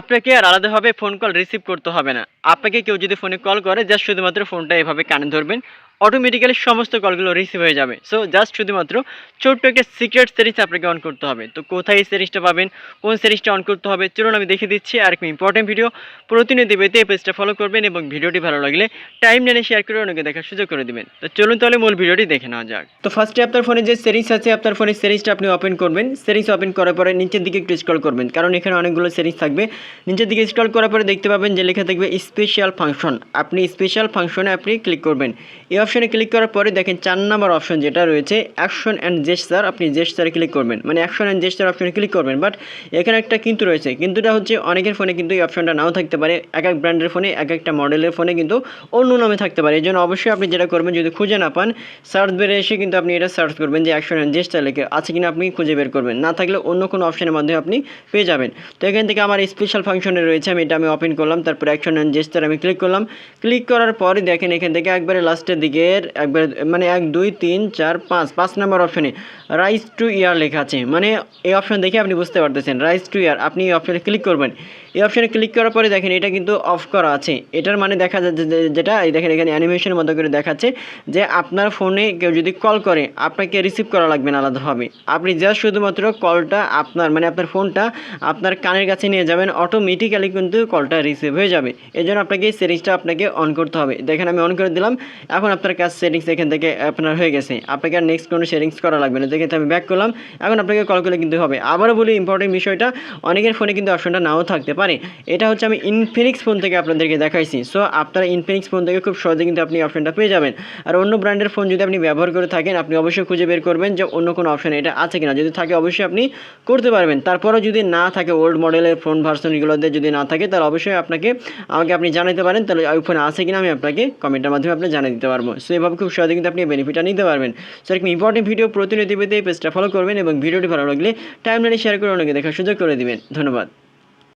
আপনাকে আর আলাদাভাবে phone call receive করতে হবে না। আপনাকে কেউ যদি ফোনে কল করে জাস্ট শুধুমাত্র ফোনটা এভাবে কানে ধরবেন। অটোমেটিক্যালি সমস্ত কলগুলো রিসিভ হয়ে যাবে। সো জাস্ট শুধুমাত্র ছোট্ট একটা সিক্রেট সিরিজ আপনাকে অন করতে হবে। তো কোথায় এই সিরিজটা পাবেন, কোন সিরিজটা অন করতে হবে, চলুন আমি দেখে দিচ্ছি আর একটা ইম্পর্টেন্ট ভিডিও প্রতিনিধি পেতে এই পেজটা ফলো করবেন এবং ভিডিওটি ভালো লাগলে টাইম নিয়ে শেয়ার করে অনেকে দেখার সুযোগ করে দিবেন। তো চলুন তাহলে মূল ভিডিওটি দেখে নেওয়া যাক। তো ফার্স্টে আপনার ফোনে যে সিরিজ আছে, আপনার ফোনের সিরিজটা আপনি ওপেন করবেন। সিরিজ ওপেন করার পরে নিচের দিকে একটু স্ক্রল করবেন। কারণ এখানে অনেকগুলো সিরিজ থাকবে। নিচের দিকে স্ক্রল করার পরে দেখতে পাবেন যে লেখা থাকবে স্পেশাল ফাংশন আপনি স্পেশাল ফাংশনে আপনি ক্লিক করবেন। এই অপশনে ক্লিক করার পরে দেখেন চার নাম্বার অপশন যেটা রয়েছে অ্যাকশন অ্যান্ড জেস্টার আপনি জেস্টারে ক্লিক করবেন। মানে অ্যাকশন অ্যান্ড জেস্টার অপশনে ক্লিক করবেন বাট এখানে একটা কিন্তু রয়েছে। কিন্তুটা হচ্ছে অনেকের ফোনে কিন্তু এই অপশনটা নাও থাকতে পারে। এক এক ব্র্যান্ডের ফোনে এক একটা মডেলের ফোনে কিন্তু অন্য নামে থাকতে পারে। এই জন্য অবশ্যই আপনি যেটা করবেন, যদি খুঁজে না পান সার্চ বেড়ে এসে কিন্তু আপনি এটা সার্চ করবেন যে অ্যাকশন অ্যান্ড জেস্টার লেখে আছে কিনা আপনি খুঁজে বের করবেন। না থাকলে অন্য কোনো অপশনের মাধ্যমে আপনি পেয়ে যাবেন। তো এখান থেকে আমার স্পেশাল ফাংশনে রয়েছে, আমি এটা আমি ওপেন করলাম, তারপর অ্যাকশন অ্যান্ড জেস্টার আমি ক্লিক করলাম। ক্লিক করার পরে দেখেন এখান থেকে একবারে লাস্টের দিকের একবারে মানে এক, দুই, তিন, চার, পাঁচ পাঁচ নম্বর অপশানে রাইস টু ইয়ার লেখা আছে। মানে এই অপশন দেখে আপনি বুঝতে পারতেছেন রাইস টু ইয়ার আপনি এই অপশনে ক্লিক করবেন। এই অপশনে ক্লিক করার পরে দেখেন এটা কিন্তু অফ করা আছে। এটার মানে দেখা যাচ্ছে যেটা দেখেন এখানে অ্যানিমেশনের মতো করে দেখাচ্ছে যে আপনার ফোনে কেউ যদি কল করে, আপনাকে রিসিভ করা লাগবে না আলাদাভাবে। আপনি জাস্ট শুধুমাত্র কলটা আপনার মানে আপনার ফোনটা আপনার কানের কাছে নিয়ে যাবেন অটোমেটিক্যালি কিন্তু কলটা রিসিভ হয়ে যাবে। এই জন্য আপনাকে এই সেটিংসটা আপনাকে অন করতে হবে। দেখেন আমি অন করে দিলাম। এখন আপনার কাজ সেটিংস এখান থেকে আপনার হয়ে গেছে। আপনাকে আর নেক্সট কোনো সেটিংস করা লাগবে না। দেখে আমি ব্যাক করলাম। এখন আপনাকে কল করলে কিন্তু হবে। আবারও বলি ইম্পর্টেন্ট বিষয়টা, অনেকের ফোনে কিন্তু অপশনটা নাও থাকতে পারে। এটা হচ্ছে আমি ইনফিনিক্স ফোন থেকে আপনাদেরকে দেখাইছি। সো আপনারা ইনফিনিক্স ফোন থেকে খুব সহজে কিন্তু আপনি অপশনটা পেয়ে যাবেন। আর অন্য ব্র্যান্ডের ফোন যদি আপনি ব্যবহার করে থাকেন, আপনি অবশ্যই খুঁজে বের করবেন যে অন্য কোনো অপশন এটা আছে কিনা। যদি থাকে, অবশ্যই আপনি করতে পারবেন। তারপরেও যদি না থাকে ওল্ড মডেলের ফোন ভার্সনগুলোতে যদি না থাকে, তাহলে অবশ্যই আপনাকে, আমাকে আপনি জানাতে পারেন। তাহলে ওই ফোন আছে কিনা, আমি আপনাকে কমেন্টের মাধ্যমে আপনি জানিয়ে দিতে পারব। সো এভাবে খুব সহজে কিন্তু আপনি বেনিফিটটা নিতে পারবেন। সো এরকম ইম্পর্টেন্ট ভিডিও প্রতিনিধি পেতে পেজটা ফলো করবেন এবং ভিডিওটি ভালো লাগলে টাইম লাইনে শেয়ার করে অনেকে দেখার সুযোগ করে দেবেন। ধন্যবাদ।